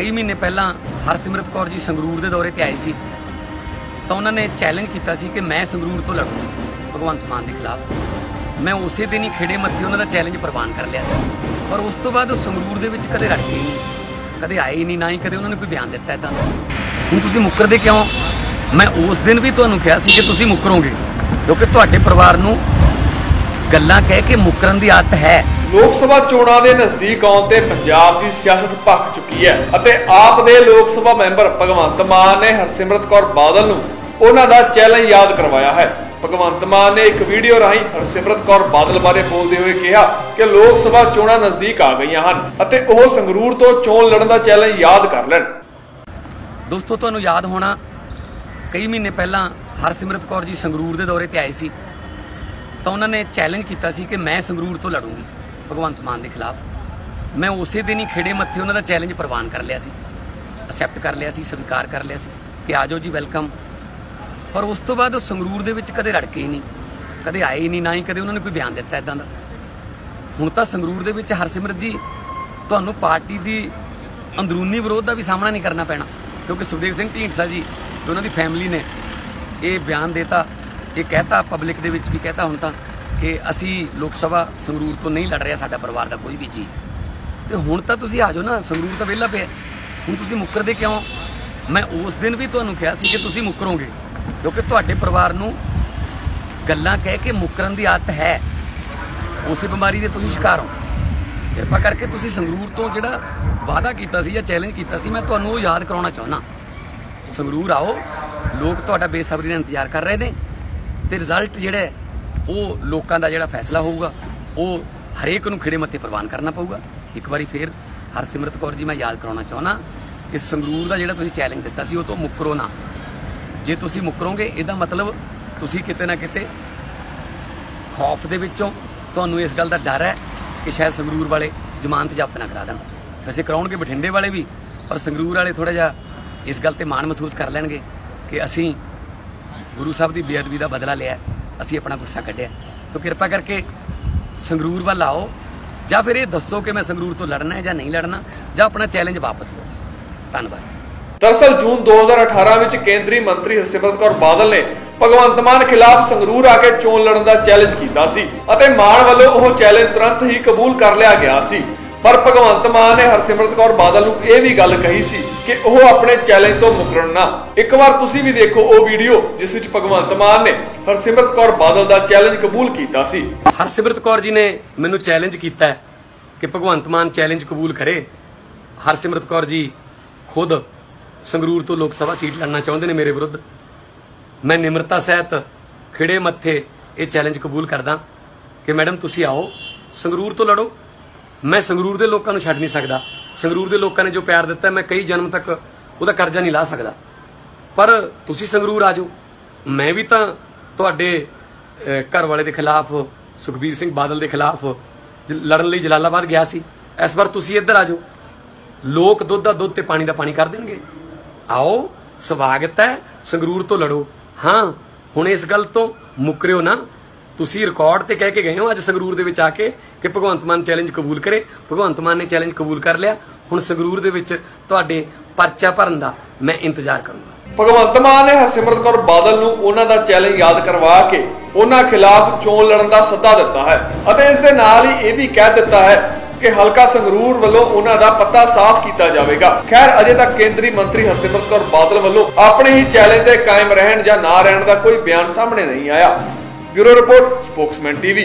ਕਈ ਮਹੀਨੇ ਪਹਿਲਾਂ ਹਰਸਿਮਰਤ ਕੌਰ ਜੀ ਸੰਗਰੂਰ ਦੇ ਦੌਰੇ ਤੇ ਆਏ ਸੀ, ਤਾਂ ਉਹਨਾਂ ਨੇ ਚੈਲੰਜ ਕੀਤਾ ਸੀ ਕਿ ਮੈਂ ਸੰਗਰੂਰ ਤੋਂ ਲੜੂੰਗਾ ਭਗਵੰਤ ਮਾਨ ਦੇ ਖਿਲਾਫ। ਮੈਂ ਉਸੇ ਦਿਨ ਹੀ ਖੇੜੇ ਮੱਥੇ ਉਹਨਾਂ ਦਾ ਚੈਲੰਜ ਪ੍ਰਵਾਨ ਕਰ ਲਿਆ ਸੀ, ਪਰ ਉਸ ਤੋਂ ਬਾਅਦ ਉਹ ਸੰਗਰੂਰ ਦੇ ਵਿੱਚ ਕਦੇ ਰੜਕੇ ਗਏ ਨਹੀਂ, ਕਦੇ ਆਏ ਹੀ ਨਹੀਂ, ਨਾ ਹੀ ਕਦੇ ਉਹਨਾਂ ਨੇ ਕੋਈ ਬਿਆਨ ਦਿੱਤਾ ਇਦਾਂ ਹੁਣ ਤੁਸੀਂ ਮੁੱਕਰਦੇ ਕਿਉਂ? ਮੈਂ ਉਸ ਦਿਨ ਵੀ ਤੁਹਾਨੂੰ ਕਿਹਾ ਸੀ ਕਿ ਤੁਸੀਂ ਮੁੱਕਰੋਗੇ, ਕਿਉਂਕਿ ਤੁਹਾਡੇ ਪਰਿਵਾਰ ਨੂੰ ਗੱਲਾਂ ਕਹਿ ਕੇ ਮੁੱਕਰਨ ਦੀ ਆਦਤ ਹੈ। ਲੋਕ ਸਭਾ ਚੋਣਾਂ ਦੇ ਨਜ਼ਦੀਕ ਆਉਣ ਤੇ ਪੰਜਾਬ ਦੀ ਸਿਆਸਤ ਭਖ ਚੁੱਕੀ ਹੈ ਅਤੇ ਆਪ ਦੇ ਲੋਕ ਸਭਾ ਮੈਂਬਰ ਭਗਵੰਤ ਮਾਨ ਨੇ ਹਰਸਿਮਰਤ ਕੌਰ ਬਾਦਲ ਨੂੰ ਉਹਨਾਂ ਦਾ ਚੈਲੰਜ ਯਾਦ ਕਰਵਾਇਆ ਹੈ। ਭਗਵੰਤ ਮਾਨ ਨੇ ਇੱਕ ਵੀਡੀਓ ਰਾਹੀਂ ਹਰਸਿਮਰਤ ਕੌਰ ਬਾਦਲ ਬਾਰੇ ਬੋਲਦੇ ਹੋਏ ਕਿਹਾ ਕਿ ਲੋਕ ਸਭਾ ਚੋਣਾਂ ਨਜ਼ਦੀਕ ਆ ਗਈਆਂ ਹਨ ਅਤੇ ਉਹ ਸੰਗਰੂਰ ਤੋਂ ਚੋਣ ਲੜਨ ਦਾ ਚੈਲੰਜ ਯਾਦ ਕਰ ਲੈਣ। ਦੋਸਤੋ, ਤੁਹਾਨੂੰ ਯਾਦ ਹੋਣਾ ਕਈ ਮਹੀਨੇ ਪਹਿਲਾਂ ਹਰਸਿਮਰਤ ਕੌਰ ਜੀ ਸੰਗਰੂਰ ਦੇ ਦੌਰੇ ਤੇ ਆਏ ਸੀ ਤਾਂ ਉਹਨਾਂ ਨੇ ਚੈਲੰਜ ਕੀਤਾ ਸੀ ਕਿ ਮੈਂ ਸੰਗਰੂਰ ਤੋਂ ਲੜੂੰਗੀ। ਭਗਵੰਤ ਮਾਨ ਦੇ ਖਿਲਾਫ। ਮੈਂ ਉਸੇ ਦਿਨ ਹੀ ਖੇੜੇ ਮੱਥੇ ਉਹਨਾਂ ਦਾ ਚੈਲੰਜ ਪ੍ਰਵਾਨ ਕਰ ਲਿਆ ਸੀ। ਅਸੈਪਟ ਕਰ ਲਿਆ ਸੀ, ਸਵੀਕਾਰ ਕਰ ਲਿਆ ਸੀ ਕਿ ਆਜੋ ਜੀ ਵੈਲਕਮ ਪਰ ਉਸ ਤੋਂ ਬਾਅਦ ਉਹ ਸੰਗਰੂਰ ਦੇ ਵਿੱਚ ਕਦੇ ਰੜਕੇ ਹੀ ਨਹੀਂ, ਕਦੇ ਆਏ ਹੀ ਨਹੀਂ, ਨਾ ਹੀ ਕਦੇ ਉਹਨਾਂ ਨੇ ਕੋਈ ਬਿਆਨ ਦਿੱਤਾ ਇਦਾਂ ਦਾ। ਹੁਣ ਤਾਂ ਸੰਗਰੂਰ ਦੇ ਵਿੱਚ ਹਰਸਿਮਰਤ ਜੀ, ਤੁਹਾਨੂੰ ਪਾਰਟੀ ਦੀ ਅੰਦਰੂਨੀ ਵਿਰੋਧ ਦਾ ਵੀ ਸਾਹਮਣਾ ਨਹੀਂ ਕਰਨਾ ਪੈਣਾ, ਕਿਉਂਕਿ ਸੁਖਦੇਵ ਸਿੰਘ ਢੀਂਡਸਾ ਜੀ ਤੇ ਉਹਨਾਂ ਦੀ ਫੈਮਿਲੀ ਨੇ ਇਹ ਬਿਆਨ ਦੇਤਾ, ਇਹ ਕਹਿਤਾ ਪਬਲਿਕ ਦੇ ਵਿੱਚ ਵੀ, ਕਹਿਤਾ ਹੁਣ ਤਾਂ। ਕਿ ਅਸੀਂ ਲੋਕ ਸਭਾ ਸੰਗਰੂਰ ਤੋਂ ਨਹੀਂ ਲੜ ਰਿਹਾ, ਸਾਡਾ ਪਰਿਵਾਰ ਦਾ ਕੋਈ ਵੀ ਜੀ। ਤੇ ਹੁਣ ਤਾਂ ਤੁਸੀਂ ਆ ਜਾਓ ਨਾ, ਸੰਗਰੂਰ ਤਾਂ ਵਿਹਲਾ ਪਿਆ। ਹੁਣ ਤੁਸੀਂ ਮੁੱਕਰਦੇ ਕਿਉਂ? ਮੈਂ ਉਸ ਦਿਨ ਵੀ ਤੁਹਾਨੂੰ ਕਿਹਾ ਸੀ ਕਿ ਤੁਸੀਂ ਮੁੱਕਰੋਗੇ, ਕਿਉਂਕਿ ਤੁਹਾਡੇ ਪਰਿਵਾਰ ਨੂੰ ਗੱਲਾਂ ਕਹਿ ਕੇ ਮੁੱਕਰਨ ਦੀ ਆਦਤ ਹੈ। ਉਸੇ ਬਿਮਾਰੀ ਦੇ ਤੁਸੀਂ ਸ਼ਿਕਾਰ ਹੋ। ਕਿਰਪਾ ਕਰਕੇ ਤੁਸੀਂ ਸੰਗਰੂਰ ਤੋਂ ਜਿਹੜਾ ਵਾਅਦਾ ਕੀਤਾ ਸੀ ਜਾਂ ਚੈਲੰਜ ਕੀਤਾ ਸੀ, ਮੈਂ ਤੁਹਾਨੂੰ ਉਹ ਯਾਦ ਕਰਾਉਣਾ ਚਾਹੁੰਦਾ। ਸੰਗਰੂਰ ਆਓ, ਲੋਕ ਤੁਹਾਡਾ ਬੇਸਬਰੀ ਨਾਲ ਇੰਤਜ਼ਾਰ ਕਰ ਰਹੇ ਨੇ ਤੇ ਰਿਜ਼ਲਟ ਜਿਹੜਾ ਉਹ ਲੋਕਾਂ ਦਾ ਜਿਹੜਾ ਫੈਸਲਾ ਹੋਊਗਾ, ਉਹ ਹਰੇਕ ਨੂੰ ਖਿੜੇ ਮੱਤੇ ਪ੍ਰਵਾਨ ਕਰਨਾ ਪਊਗਾ। ਇੱਕ ਵਾਰੀ ਫੇਰ ਹਰਸਿਮਰਤ ਕੌਰ ਜੀ, ਮੈਂ ਯਾਦ ਕਰਾਉਣਾ ਚਾਹੁੰਦਾ, ਕਿ ਸੰਗਰੂਰ ਦਾ ਜਿਹੜਾ ਤੁਸੀਂ ਚੈਲੰਜ ਦਿੱਤਾ ਸੀ, ਉਹ ਤੋਂ ਮੁੱਕਰੋ ਨਾ। ਜੇ ਤੁਸੀਂ ਮੁੱਕਰੋਗੇ, ਇਹਦਾ ਮਤਲਬ ਤੁਸੀਂ ਕਿਤੇ ਨਾ ਕਿਤੇ ਖੌਫ ਦੇ ਵਿੱਚੋਂ ਤੁਹਾਨੂੰ ਇਸ ਗੱਲ ਦਾ ਡਰ ਹੈ ਕਿ ਸ਼ਾਇਦ ਸੰਗਰੂਰ ਵਾਲੇ ਜ਼ਮਾਨਤ ਜ਼ਬਤ ਨਾ ਕਰਾ ਦੇਣ। ਵੈਸੇ ਕਰਾਉਣਗੇ ਬਠਿੰਡੇ ਵਾਲੇ ਵੀ, ਪਰ ਸੰਗਰੂਰ ਵਾਲੇ ਥੋੜਾ ਜਿਹਾ ਇਸ ਗੱਲ ਤੇ ਮਾਣ ਮਹਿਸੂਸ ਕਰ ਲੈਣਗੇ ਕਿ ਅਸੀਂ ਗੁਰੂ ਸਾਹਿਬ ਦੀ ਬੇਅਦਬੀ ਦਾ ਬਦਲਾ ਲਿਆ ਅਸੀਂ ਆਪਣਾ ਗੁੱਸਾ ਕੱਢਿਆ। ਤਾਂ ਕਿਰਪਾ ਕਰਕੇ ਸੰਗਰੂਰ ਵੱਲ ਆਓ, ਜਾਂ ਫਿਰ ਇਹ ਦੱਸੋ ਕਿ ਮੈਂ ਸੰਗਰੂਰ ਤੋਂ ਲੜਨਾ ਹੈ ਜਾਂ ਨਹੀਂ ਲੜਨਾ, ਜਾਂ ਆਪਣਾ ਚੈਲੰਜ ਵਾਪਸ ਲਓ। ਧੰਨਵਾਦ ਜੀ। ਦਰਅਸਲ ਜੂਨ 2018 ਵਿੱਚ ਕੇਂਦਰੀ ਮੰਤਰੀ ਹਰਸਿਮਰਤ ਕੌਰ ਬਾਦਲ ਨੇ ਭਗਵੰਤ ਮਾਨ ਖਿਲਾਫ ਸੰਗਰੂਰ ਆ ਕੇ ਚੋਣ ਲੜਨ ਦਾ ਚੈਲੰਜ ਕੀਤਾ ਸੀ ਅਤੇ ਮਾਨ ਵੱਲੋਂ ਉਹ ਚੈਲੰਜ ਤੁਰੰਤ ਹੀ ਕਬੂਲ ਕਰ ਲਿਆ ਗਿਆ ਸੀ। ਪਰ ਭਗਵੰਤ ਮਾਨ ਨੇ ਹਰਸਿਮਰਤ ਕੌਰ ਬਾਦਲ ਨੂੰ ਇਹ ਵੀ ਗੱਲ ਕਹੀ ਸੀ ਕਿ ਉਹ ਆਪਣੇ ਚੈਲੰਜ ਤੋਂ ਮੁਕਰਨ ਨਾ। ਇੱਕ ਵਾਰ ਤੁਸੀਂ ਵੀ ਦੇਖੋ ਉਹ ਵੀਡੀਓ ਜਿਸ ਵਿੱਚ ਭਗਵੰਤ ਮਾਨ ਨੇ ਹਰਸਿਮਰਤ ਕੌਰ ਬਾਦਲ ਦਾ ਚੈਲੰਜ ਕਬੂਲ ਕੀਤਾ ਸੀ। ਹਰਸਿਮਰਤ ਕੌਰ ਜੀ ਨੇ ਮੈਨੂੰ ਚੈਲੰਜ ਕੀਤਾ ਕਿ ਭਗਵੰਤ ਮਾਨ ਚੈਲੰਜ ਕਬੂਲ ਕਰੇ। ਹਰਸਿਮਰਤ ਕੌਰ ਜੀ ਖੁਦ ਸੰਗਰੂਰ ਤੋਂ ਲੋਕ ਸਭਾ ਸੀਟ ਲੜਨਾ ਚਾਹੁੰਦੇ ਨੇ ਮੇਰੇ ਵਿਰੁੱਧ। ਮੈਂ ਨਿਮਰਤਾ ਸਹਿਤ ਖਿੜੇ ਮੱਥੇ ਇਹ ਚੈਲੰਜ ਕਬੂਲ ਕਰਦਾ ਕਿ ਮੈਡਮ ਤੁਸੀਂ ਆਓ, ਸੰਗਰੂਰ ਤੋਂ ਲੜੋ। ਮੈਂ ਸੰਗਰੂਰ ਦੇ ਲੋਕਾਂ ਨੂੰ ਛੱਡ ਨਹੀਂ ਸਕਦਾ। ਸੰਗਰੂਰ ਦੇ ਲੋਕਾਂ ਨੇ ਜੋ ਪਿਆਰ ਦਿੱਤਾ, ਮੈਂ ਕਈ ਜਨਮ ਤੱਕ ਉਹਦਾ ਕਰਜ਼ਾ ਨਹੀਂ ਲਾ ਸਕਦਾ। ਪਰ ਤੁਸੀਂ ਸੰਗਰੂਰ ਆ ਜਾਓ। ਮੈਂ ਵੀ ਤਾਂ ਤੁਹਾਡੇ ਘਰ ਵਾਲੇ ਦੇ ਖਿਲਾਫ, ਸੁਖਬੀਰ ਸਿੰਘ ਬਾਦਲ ਦੇ ਖਿਲਾਫ ਲੜਨ ਲਈ ਜਲਾਲਾਬਾਦ ਗਿਆ ਸੀ। ਇਸ ਵਾਰ ਤੁਸੀਂ ਇੱਧਰ ਆ ਜਾਓ। ਲੋਕ ਦੁੱਧ ਦਾ ਦੁੱਧ ਤੇ ਪਾਣੀ ਦਾ ਪਾਣੀ ਕਰ ਦੇਣਗੇ। ਆਓ, ਸਵਾਗਤ ਹੈ ਸੰਗਰੂਰ ਤੋਂ ਲੜੋ। ਹਾਂ, ਹੁਣ ਇਸ ਗੱਲ ਤੋਂ ਮੁੱਕਰਿਓ ਨਾ। ਤੁਸੀਂ ਰਿਕਾਰਡ ਤੇ ਕਹਿ ਕੇ ਗਏ ਹੋ ਅੱਜ ਸੰਗਰੂਰ ਦੇ ਵਿੱਚ ਆ ਕੇ ਕਿ ਭਗਵੰਤ ਮਾਨ ਚੈਲੰਜ ਕਬੂਲ ਕਰੇ। ਭਗਵੰਤ ਮਾਨ ਨੇ ਚੈਲੰਜ ਕਬੂਲ ਕਰ ਲਿਆ। ਹੁਣ ਸੰਗਰੂਰ ਦੇ ਵਿੱਚ ਤੁਹਾਡੇ ਪਰਚਾ ਭਰਨ ਦਾ ਮੈਂ ਇੰਤਜ਼ਾਰ ਕਰੂੰਗਾ। ਭਗਵੰਤ ਮਾਨ ਨੇ ਹਰਸਿਮਰਤ ਕੌਰ ਬਾਦਲ ਨੂੰ ਉਹਨਾਂ ਦਾ ਚੈਲੰਜ ਯਾਦ ਕਰਵਾ ਕੇ ਉਹਨਾਂ ਖਿਲਾਫ ਚੋਣ ਲੜਨ ਦਾ ਸੱਦਾ ਦਿੱਤਾ ਹੈ ਅਤੇ ਇਸ ਦੇ ਨਾਲ ਹੀ ਇਹ ਵੀ ਕਹਿ ਦਿੱਤਾ ਹੈ ਕਿ ਹਲਕਾ ਸੰਗਰੂਰ ਵੱਲੋਂ ਉਹਨਾਂ ਦਾ ਪੱਤਾ ਸਾਫ਼ ਕੀਤਾ ਜਾਵੇਗਾ। ਖੈਰ, ਅਜੇ ਤੱਕ ਕੇਂਦਰੀ ਮੰਤਰੀ ਹਰਸਿਮਰਤ ਕੌਰ ਬਾਦਲ ਵੱਲੋਂ ਆਪਣੇ ਹੀ ਚੈਲੰਜ ਤੇ ਕਾਇਮ ਰਹਿਣ ਜਾਂ ਨਾ ਰਹਿਣ ਦਾ ਕੋਈ ਬਿਆਨ ਸਾਹਮਣੇ ਨਹੀਂ ਆਇਆ। Bureau report spokesman TV.